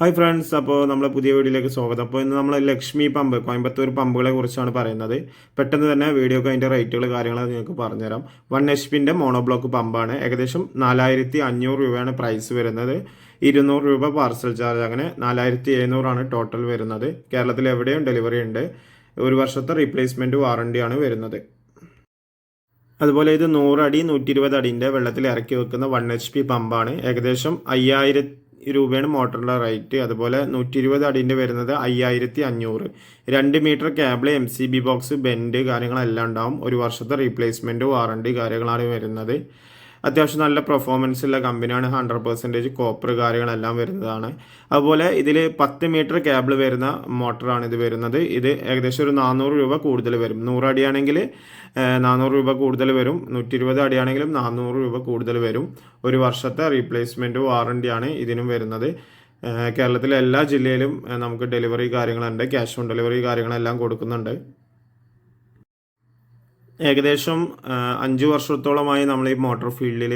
Hi friends അപ്പോൾ നമ്മളെ പുതിയ വീഡിയോയിലേക്ക് സ്വാഗതം. അപ്പോൾ ഇന്ന് നമ്മൾ ലക്ഷ്മി പമ്പ് കോയമ്പത്തൂർ പമ്പുകളെ കുറിച്ചാണ് പറയുന്നത്. പെട്ടെന്ന് തന്നെ വീഡിയോക്ക് അതിന്റെ റേറ്റുകൾ കാര്യങ്ങൾ നിങ്ങൾക്ക് പറഞ്ഞുതരാം. വൺ എച്ച് പിന്റെ മോണോബ്ലോക്ക് പമ്പാണ്. ഏകദേശം നാലായിരത്തി അഞ്ഞൂറ് രൂപയാണ് പ്രൈസ് വരുന്നത്. ഇരുന്നൂറ് രൂപ പാർസൽ ചാർജ് അങ്ങനെ നാലായിരത്തി എഴുന്നൂറാണ് ടോട്ടൽ വരുന്നത്. കേരളത്തിൽ എവിടെയും ഡെലിവറി ഉണ്ട്. ഒരു വർഷത്തെ റീപ്ലേസ്മെന്റ് വാറണ്ടിയാണ് വരുന്നത്. അതുപോലെ ഇത് നൂറടി നൂറ്റി ഇരുപത് അടിന്റെ വെള്ളത്തിൽ ഇറക്കി വെക്കുന്ന വൺ എച്ച് പി പമ്പാണ്. ഏകദേശം അയ്യായിരം രൂപയാണ് മോട്ടറിന്റെ റേറ്റ്. അതുപോലെ നൂറ്റി ഇരുപത് അടിന്റെ വരുന്നത് അയ്യായിരത്തി അഞ്ഞൂറ് രണ്ട് meter cable M C B box bend കാര്യങ്ങളെല്ലാം ഉണ്ടാവും. ഒരു വർഷത്തെ റീപ്ലേസ്മെന്റ് വാറണ്ടി കാര്യങ്ങളാണ് വരുന്നത്. അത്യാവശ്യം നല്ല പെർഫോമൻസ് ഉള്ള കമ്പനിയാണ് ഹൺഡ്രഡ് പെർസെന്റേജ് കോപ്പർ കാര്യങ്ങളെല്ലാം വരുന്നതാണ്. അതുപോലെ ഇതിൽ പത്ത് മീറ്റർ കേബിൾ വരുന്ന മോട്ടറാണ് ഇത് വരുന്നത്. ഇത് ഏകദേശം ഒരു നാനൂറ് രൂപ കൂടുതൽ വരും. നൂറ് അടിയാണെങ്കിൽ നാനൂറ് രൂപ കൂടുതൽ വരും. നൂറ്റി ഇരുപത് അടിയാണെങ്കിലും നാനൂറ് രൂപ കൂടുതൽ വരും. ഒരു വർഷത്തെ റീപ്ലേസ്മെന്റ് വാറണ്ടിയാണ് ഇതിനും വരുന്നത്. കേരളത്തിലെ എല്ലാ ജില്ലയിലും നമുക്ക് ഡെലിവറി കാര്യങ്ങളുണ്ട്. ക്യാഷ് ഓൺ ഡെലിവറി കാര്യങ്ങളെല്ലാം കൊടുക്കുന്നുണ്ട്. ഏകദേശം അഞ്ച് വർഷത്തോളമായി നമ്മൾ ഈ മോട്ടോർ ഫീൽഡിൽ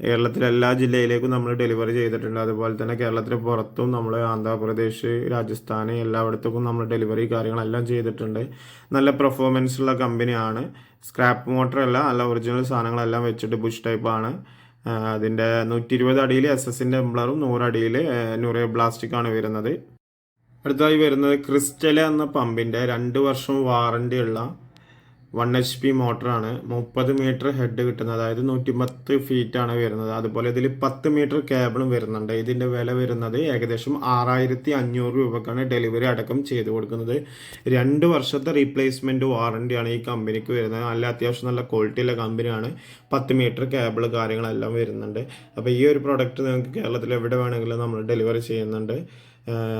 കേരളത്തിലെ എല്ലാ ജില്ലയിലേക്കും നമ്മൾ ഡെലിവറി ചെയ്തിട്ടുണ്ട്. അതുപോലെ തന്നെ കേരളത്തിന് പുറത്തും നമ്മൾ ആന്ധ്രാപ്രദേശ് രാജസ്ഥാൻ എല്ലായിടത്തേക്കും നമ്മൾ ഡെലിവറി കാര്യങ്ങളെല്ലാം ചെയ്തിട്ടുണ്ട്. നല്ല പെർഫോമൻസ് ഉള്ള കമ്പനിയാണ്. സ്ക്രാപ്പ് മോട്ടർ അല്ല നല്ല ഒറിജിനൽ സാധനങ്ങളെല്ലാം വെച്ചിട്ട് ബുഷ് ടൈപ്പാണ് അതിന്റെ നൂറ്റി ഇരുപത് അടിയിൽ എസ് എസിന്റെ എംബ്ലറും നൂറടിയിൽ നൂറ് പ്ലാസ്റ്റിക് ആണ് വരുന്നത്. അടുത്തായി വരുന്നത് ക്രിസ്റ്റൽ എന്ന പമ്പിന്റെ രണ്ട് വർഷം വാറണ്ടി ഉള്ള വൺ എച്ച് പി മോട്ടറാണ്. മുപ്പത് മീറ്റർ ഹെഡ് കിട്ടുന്നത്. അതായത് നൂറ്റി പത്ത് ആണ് വരുന്നത്. അതുപോലെ ഇതിൽ പത്ത് മീറ്റർ കേബിളും വരുന്നുണ്ട്. ഇതിന്റെ വില വരുന്നത് ഏകദേശം ആറായിരത്തി അഞ്ഞൂറ് രൂപക്കാണ് ഡെലിവറി അടക്കം ചെയ്തു കൊടുക്കുന്നത്. രണ്ട് വർഷത്തെ റീപ്ലേസ്മെന്റ് വാറണ്ടിയാണ് ഈ കമ്പനിക്ക് വരുന്നത്. നല്ല അത്യാവശ്യം നല്ല ക്വാളിറ്റിയുള്ള കമ്പനിയാണ്. പത്ത് മീറ്റർ കേബിൾ കാര്യങ്ങളെല്ലാം വരുന്നുണ്ട്. അപ്പോൾ ഈ ഒരു പ്രൊഡക്റ്റ് നിങ്ങൾക്ക് കേരളത്തിൽ എവിടെ വേണമെങ്കിലും നമ്മൾ ഡെലിവറി ചെയ്യുന്നുണ്ട്.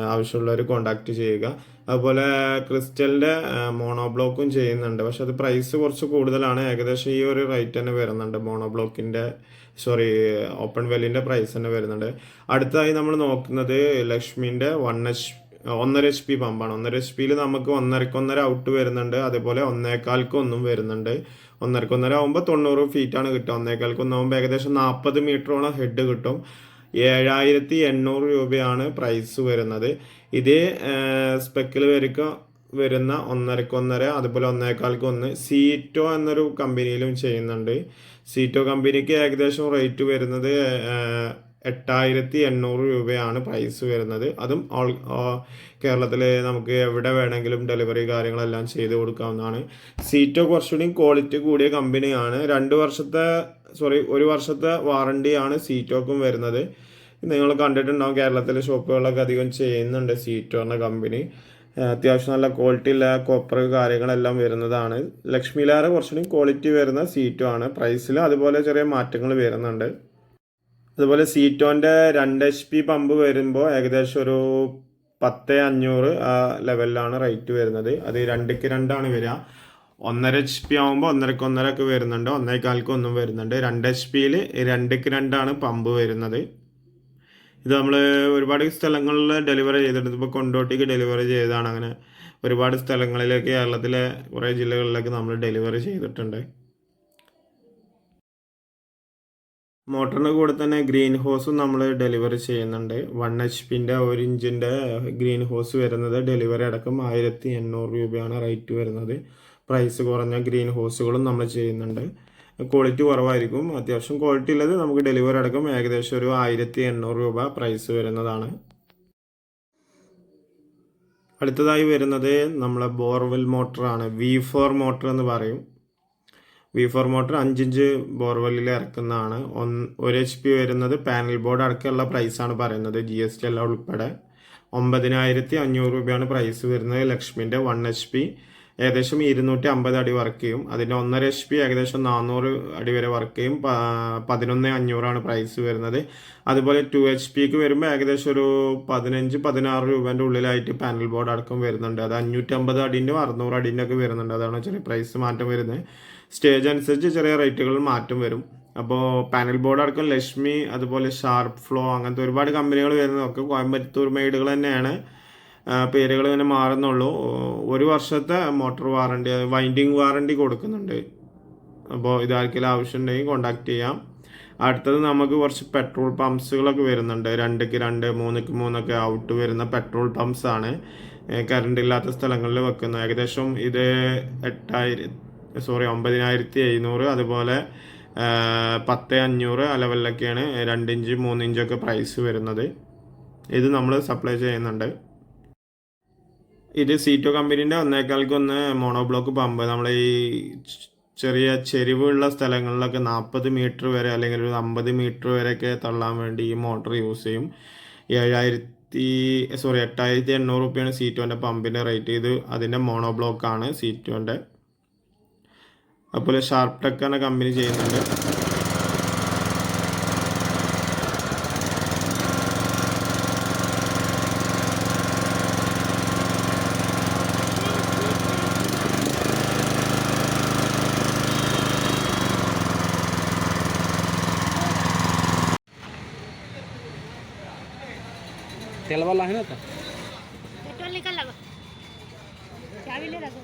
ആവശ്യമുള്ളവർ കോണ്ടാക്ട് ചെയ്യുക. അതുപോലെ ക്രിസ്റ്റലിന്റെ മോണോബ്ലോക്കും ചെയ്യുന്നുണ്ട്. പക്ഷെ അത് പ്രൈസ് കുറച്ച് കൂടുതലാണ്. ഏകദേശം ഈ ഒരു റേറ്റ് തന്നെ വരുന്നുണ്ട്. മോണോബ്ലോക്കിന്റെ സോറി ഓപ്പൺ വെല്ലിന്റെ പ്രൈസ് തന്നെ വരുന്നുണ്ട്. അടുത്തതായി നമ്മൾ നോക്കുന്നത് ലക്ഷ്മിന്റെ വൺ എച്ച് ഒന്നര എച്ച് പി പമ്പാണ് ഒന്നര എച്ച് പിയിൽ നമുക്ക് ഒന്നരക്കൊന്നര ഔട്ട് വരുന്നുണ്ട്. അതേപോലെ ഒന്നേക്കാൽക്ക് ഒന്നും വരുന്നുണ്ട്. ഒന്നരക്കൊന്നര ആകുമ്പോൾ തൊണ്ണൂറ് ഫീറ്റാണ് കിട്ടുക. ഒന്നേക്കാൽക്ക് ഒന്നാകുമ്പോൾ ഏകദേശം നാൽപ്പത് മീറ്ററോളം ഹെഡ് കിട്ടും. ഏഴായിരത്തി എണ്ണൂറ് രൂപയാണ് പ്രൈസ് വരുന്നത്. ഇതേ സ്പെക്കിൽ വരിക വരുന്ന ഒന്നരക്കൊന്നര അതുപോലെ ഒന്നേക്കാൽക്ക് ഒന്ന്. സീറ്റോ എന്നൊരു കമ്പനിയിലും ചെയ്യുന്നുണ്ട്. സീറ്റോ കമ്പനിക്ക് ഏകദേശം റേറ്റ് വരുന്നത് എട്ടായിരത്തി എണ്ണൂറ് രൂപയാണ് പ്രൈസ് വരുന്നത്. അതും ഓൾ കേരളത്തിൽ നമുക്ക് എവിടെ വേണമെങ്കിലും ഡെലിവറി കാര്യങ്ങളെല്ലാം ചെയ്ത് കൊടുക്കാവുന്നതാണ്. സീറ്റോ കുറച്ചുകൂടി ക്വാളിറ്റി കൂടിയ കമ്പനിയാണ് രണ്ട് വർഷത്തെ സോറി ഒരു വർഷത്തെ വാറണ്ടിയാണ് സീറ്റോക്കും വരുന്നത്. നിങ്ങൾ കണ്ടിട്ടുണ്ടാവും കേരളത്തിലെ ഷോപ്പുകളൊക്കെ അധികം ചെയ്യുന്നുണ്ട് സീറ്റോ എന്ന കമ്പനി അത്യാവശ്യം നല്ല ക്വാളിറ്റി ഉള്ള കോപ്പർ കാര്യങ്ങളെല്ലാം വരുന്നതാണ്. ലക്ഷ്മിലാറെ കുറച്ചുകൂടി ക്വാളിറ്റി വരുന്ന സീറ്റോ ആണ്. പ്രൈസിൽ അതുപോലെ ചെറിയ മാറ്റങ്ങൾ വരുന്നുണ്ട്. അതുപോലെ സീറ്റോന്റെ രണ്ട് എച്ച് പി പമ്പ് വരുമ്പോൾ ഏകദേശം ഒരു പത്ത് അഞ്ഞൂറ് ആ ലെവലിലാണ് റേറ്റ് വരുന്നത്. അത് രണ്ടിക്ക് രണ്ടാണ് വരിക. ഒന്നര എച്ച് പി ആകുമ്പോൾ ഒന്നരക്ക് ഒന്നരക്ക് വരുന്നുണ്ട്. ഒന്നേകാൽക്ക് ഒന്നും വരുന്നുണ്ട്. രണ്ട് എച്ച് പിയിൽ രണ്ടിക്ക് രണ്ടാണ് പമ്പ് വരുന്നത്. ഇത് നമ്മൾ ഒരുപാട് സ്ഥലങ്ങളിൽ ഡെലിവറി ചെയ്തിട്ടുണ്ട്. ഇപ്പോൾ കൊണ്ടോട്ടിക്ക് ഡെലിവറി ചെയ്താണ് അങ്ങനെ ഒരുപാട് സ്ഥലങ്ങളിലേക്ക് കേരളത്തിലെ കുറേ ജില്ലകളിലേക്ക് നമ്മൾ ഡെലിവറി ചെയ്തിട്ടുണ്ട്. മോട്ടറിന് കൂടെ തന്നെ ഗ്രീൻ ഹോസും നമ്മൾ ഡെലിവറി ചെയ്യുന്നുണ്ട്. വൺ എച്ച് പിന്റെ ഒരു ഇഞ്ചിന്റെ ഗ്രീൻ ഹോസ് വരുന്നത് ഡെലിവറി അടക്കം ആയിരത്തി എണ്ണൂറ് രൂപയാണ് റേറ്റ് വരുന്നത്. പ്രൈസ് കുറഞ്ഞ ഗ്രീൻ ഹോസുകളും നമ്മൾ ചെയ്യുന്നുണ്ട്. ക്വാളിറ്റി കുറവായിരിക്കും. അത്യാവശ്യം ക്വാളിറ്റി ഉള്ളത് നമുക്ക് ഡെലിവറി അടക്കം ഏകദേശം ഒരു ആയിരത്തി എണ്ണൂറ് രൂപ പ്രൈസ് വരുന്നതാണ്. അടുത്തതായി വരുന്നത് നമ്മളെ ബോർവെൽ മോട്ടറാണ്. വി ഫോർ മോട്ടർ എന്ന് പറയും. വി ഫോർ മോട്ടർ അഞ്ചിഞ്ച് ബോർവെല്ലിൽ ഇറക്കുന്നതാണ്. ഒന്ന് ഒരു എച്ച് പി വരുന്നത് പാനൽ ബോർഡ് അടക്കമുള്ള പ്രൈസാണ് പറയുന്നത്. ജി എസ് ടി എല്ലാം ഉൾപ്പെടെ. ഒമ്പതിനായിരത്തി അഞ്ഞൂറ് രൂപയാണ് പ്രൈസ് വരുന്നത് ലക്ഷ്മിന്റെ വൺ എച്ച് പി ഏകദേശം ഇരുന്നൂറ്റി അമ്പത് അടി വർക്ക് ചെയ്യും. അതിന്റെ ഒന്നര എച്ച് പി ഏകദേശം നാനൂറ് അടി വരെ വർക്ക് ചെയ്യും. പതിനൊന്ന് അഞ്ഞൂറാണ് പ്രൈസ് വരുന്നത്. അതുപോലെ ടു എച്ച് പിക്ക് വരുമ്പോൾ ഏകദേശം ഒരു പതിനഞ്ച് പതിനാറ് രൂപേന്റെ ഉള്ളിലായിട്ട് പാനൽ ബോർഡ് അടക്കം വരുന്നുണ്ട്. അത് അഞ്ഞൂറ്റമ്പത് അടിന്റെ അറുന്നൂറ് അടിന്റെ ഒക്കെ വരുന്നുണ്ട്. അതാണ് ചെറിയ പ്രൈസ് മാറ്റം വരുന്നത്. സ്റ്റേജ് അനുസരിച്ച് ചെറിയ റേറ്റുകൾ മാറ്റം വരും. അപ്പോൾ പാനൽ ബോർഡ് അടക്കം ലക്ഷ്മി അതുപോലെ ഷാർപ്പ് ഫ്ലോ അങ്ങനത്തെ ഒരുപാട് കമ്പനികൾ വരുന്നതൊക്കെ കോയമ്പത്തൂർ മെയ്ഡുകൾ തന്നെയാണ്. പേരുകൾ ഇങ്ങനെ മാറുന്നുള്ളൂ. ഒരു വർഷത്തെ മോട്ടോർ വാറണ്ടി വൈൻഡിങ് വാറണ്ടി കൊടുക്കുന്നുണ്ട്. അപ്പോൾ ഇതാർക്കെങ്കിലും ആവശ്യമുണ്ടെങ്കിൽ കോണ്ടാക്ട് ചെയ്യാം. അടുത്തത് നമുക്ക് കുറച്ച് പെട്രോൾ പമ്പ്സുകളൊക്കെ വരുന്നുണ്ട്. രണ്ടക്ക് രണ്ട് മൂന്നക്ക് മൂന്നൊക്കെ ഔട്ട് വരുന്ന പെട്രോൾ പമ്പ്സ് ആണ്. കറണ്ട് ഇല്ലാത്ത സ്ഥലങ്ങളിൽ വെക്കുന്നത് ഏകദേശം ഇത് എട്ടായിരം സോറി ഒമ്പതിനായിരത്തി എഴുന്നൂറ്. അതുപോലെ പത്ത് അഞ്ഞൂറ് ആ ലെവലിലൊക്കെയാണ് രണ്ട് ഇഞ്ച് പ്രൈസ് വരുന്നത്. ഇത് നമ്മൾ സപ്ലൈ ചെയ്യുന്നുണ്ട്. ഇത് സീറ്റോ കമ്പനീന്റെ ഒന്നേക്കാൾക്ക് ഒന്ന് മോണോബ്ലോക്ക് പമ്പ് നമ്മൾ ഈ ചെറിയ ചെരിവുള്ള സ്ഥലങ്ങളിലൊക്കെ നാൽപ്പത് മീറ്റർ വരെ അല്ലെങ്കിൽ ഒരു അമ്പത് മീറ്റർ വരെയൊക്കെ തള്ളാൻ വേണ്ടി ഈ മോട്ടർ യൂസ് ചെയ്യും. ഏഴായിരത്തി സോറി എട്ടായിരത്തി എണ്ണൂറ് റുപ്യാണ് സീറ്റോന്റെ പമ്പിന്റെ റേറ്റ് ഇത് അതിന്റെ മോണോ ബ്ലോക്കാണ് സീറ്റോന്റെ അതുപോലെ ഷാർപ്പ് ടെക്കാണ് കമ്പനി ചെയ്യുന്നുണ്ട്. तेलवाला है ना आता पेट्रोल निकाल लागत चाबी ले लागत